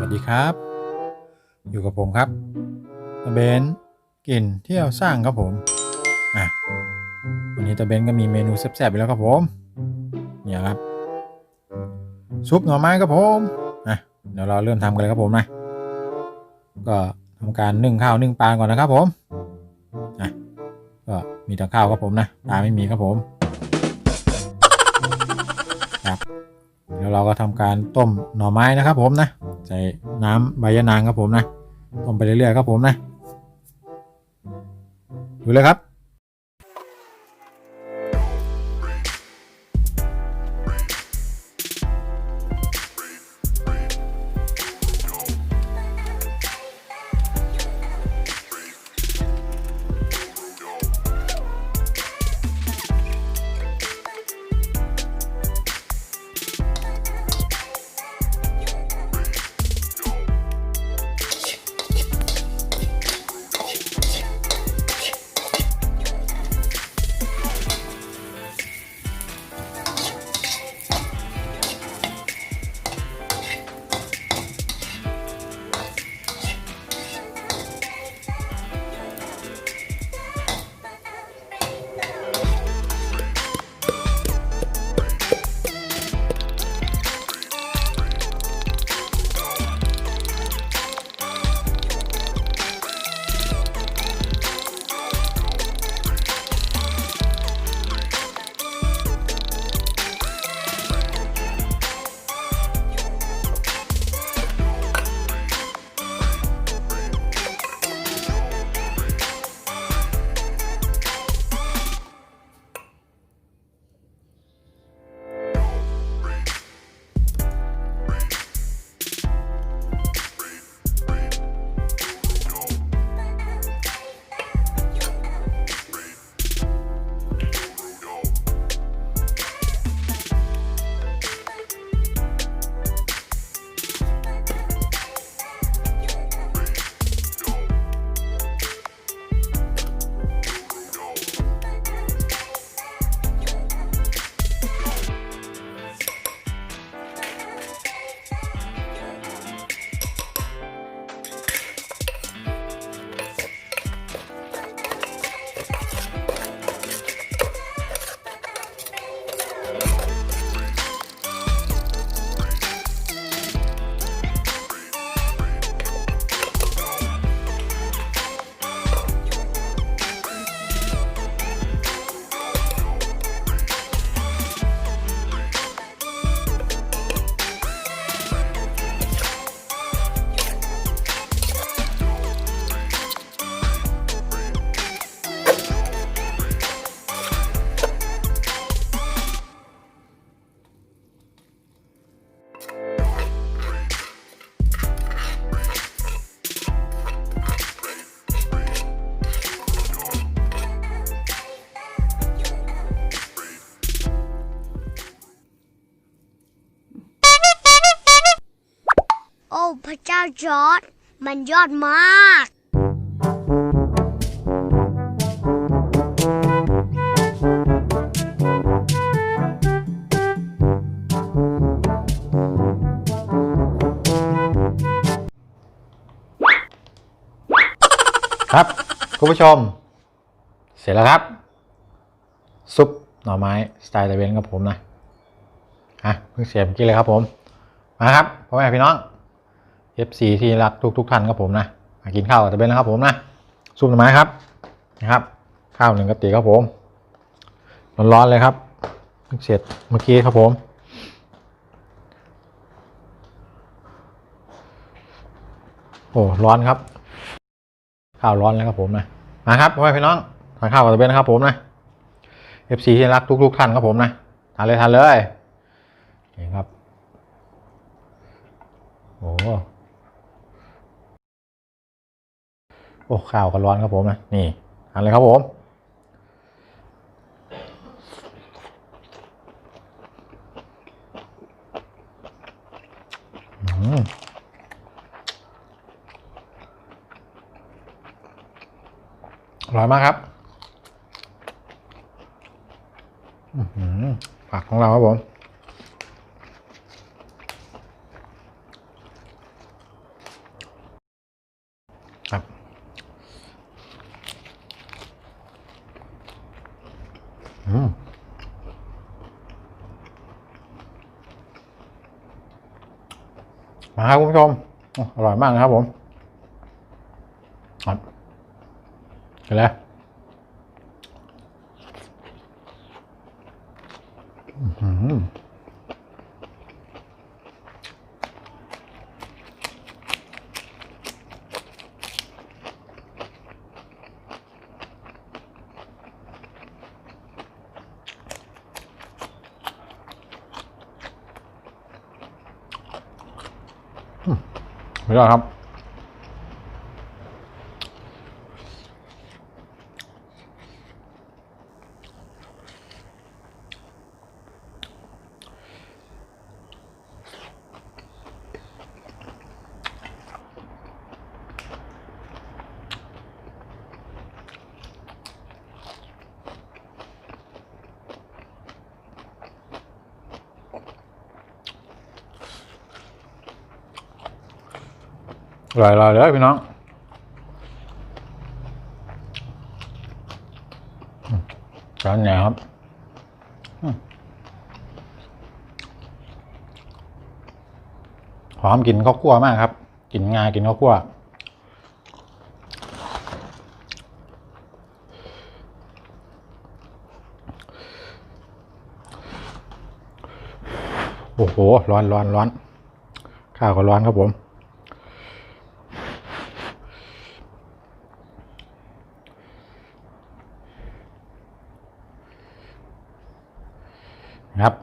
วัสดีครับ อยู่กับผมครับตะเบนกินเที่ยวสร้างครับผมอะวันนี้ตะเบนก็มีเมนูแซ่บๆอีกแล้วครับผมเนี่ยครับ ซุปหน่อไม้ครับผมอะเดี๋ยวเราเริ่มทำกันเลยครับผมนะก็ทำการนึ่งข้าวนึ่งปลาก่อนนะครับผมอะก็มีแต่ข้าวครับผมนะปลาไม่มีครับผมครับเดี๋ยวเราก็ทำการต้มหน่อไม้นะครับผมนะ ใส่น้ำใบยะนางครับผมนะต้มไปเรื่อยๆครับผมนะดูเลยครับ จอร์ดมันยอดมาก ครับ คุณผู้ชม เสร็จแล้วครับ ซุปหน่อไม้ สไตล์ตะเวนครับผมนะฮะเพิ่งเสียเมื่อกี้เลยครับผม มาครับพ่อแม่พี่น้อง FC ที่รักทุกทุกท่านครับผมนะมากินข้าวกับตะเวนนะครับผมนะซุปหน่อไม้ครับนะครับ ข้าวหนึ่งกะติครับผมร้อนๆเลยครับเพิ่งเสร็จเมื่อกี้ครับผมโอ้ร้อนครับข้าวร้อนแล้วครับผมนะมาครับพ่อแม่พี่น้องทานข้าวกับตะเบนนะครับผมนะ FC ที่รักทุกๆท่านครับผมนะทานเลยทานเลยนี่ครับ โอ้ โอ้ข้าวก็ร้อนครับผมนะนี่ทานเลยครับผมอร่อยมากครับหักของเราครับผม ครับคุณผู้ชมอร่อยมากนะครับผมครับเห็นแล้วอืม ไม่ได้ครับ อร่อยๆเลยพี่น้องอืมร้านไหนครับหอมกลิ่นข้าวคั่วมากครับกลิ่นงากลิ่นข้าวคั่วโอ้โห ร้อนร้อนร้อนข้าวก็ร้อนครับผม ครับ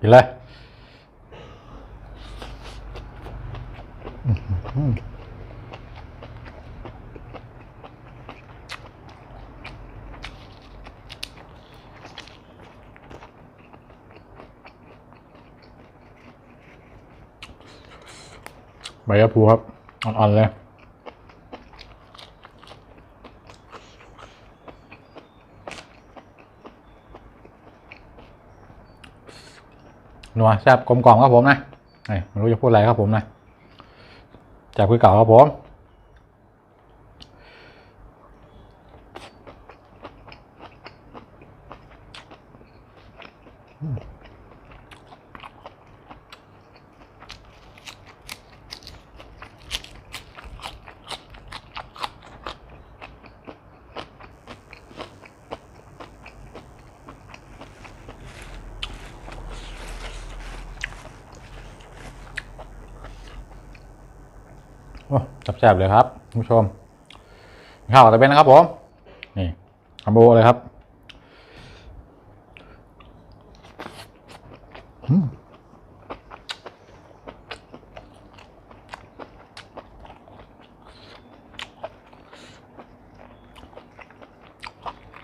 กินเลยใบยะพูครับ อ่อนๆเลย นัวแซ่บกลมกล่อมครับผมนะไม่รู้จะพูดอะไรครับผมนะจากคุยเก่าครับผมอืม แซ่บๆเลยครับคุณผู้ชม ข้าวตะเบนนะครับผม นี่คอมโบเลยครับ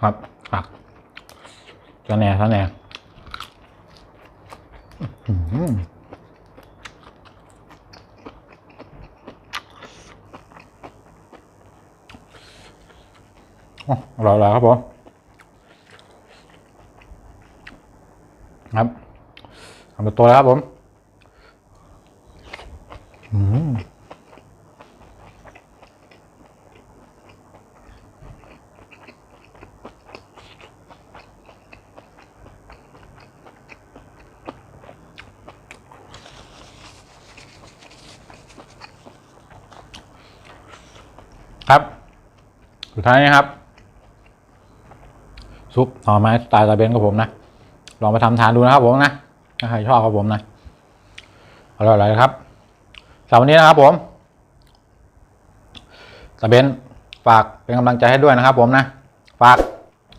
ครับผักจะแหน่ซะแหน่ อื้อหือโอ้อร่อยๆครับผมครับทำเป็นตัวแล้วครับผมอืมครับ สุดท้ายนะครับ ซุปหน่อไม้สไตล์ตาเบนกับผมนะ ลองไปทำทานดูนะครับผมนะ ถ้าใครชอบครับผมนะ อร่อยๆครับสำหรับวันนี้นะครับผมตาเบนฝากเป็นกำลังใจให้ด้วยนะครับผมนะ ฝาก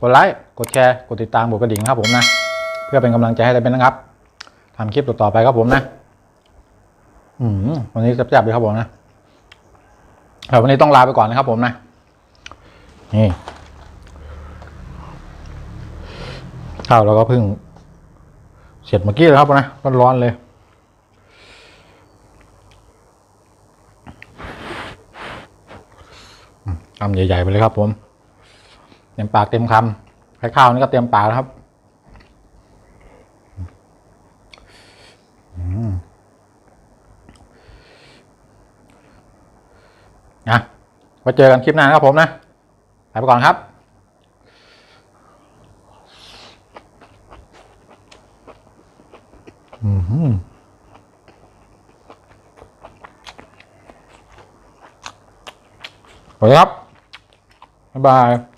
กดไลค์กดแชร์กดติดตามกดกระดิ่งครับผมนะ เพื่อเป็นกำลังใจให้ตาเบนนะครับทำคลิปต่อๆไปครับผมนะ อืมวันนี้แซ่บๆเลยครับผมนะแต่วันนี้ต้องลาไปก่อนนะครับผมนะ นี่ ข้าวเราก็เพิ่ง เสร็จเมื่อกี้เลยครับนะร้อนๆเลย คำใหญ่ ๆ ไปเลยครับ ผม เต็มปากเต็มคำไข่ข้าวนี่ก็เต็มปากแล้วครับอืมนะไว้เจอกันคลิปหน้านะครับผมนะ ไปก่อนครับ อืมส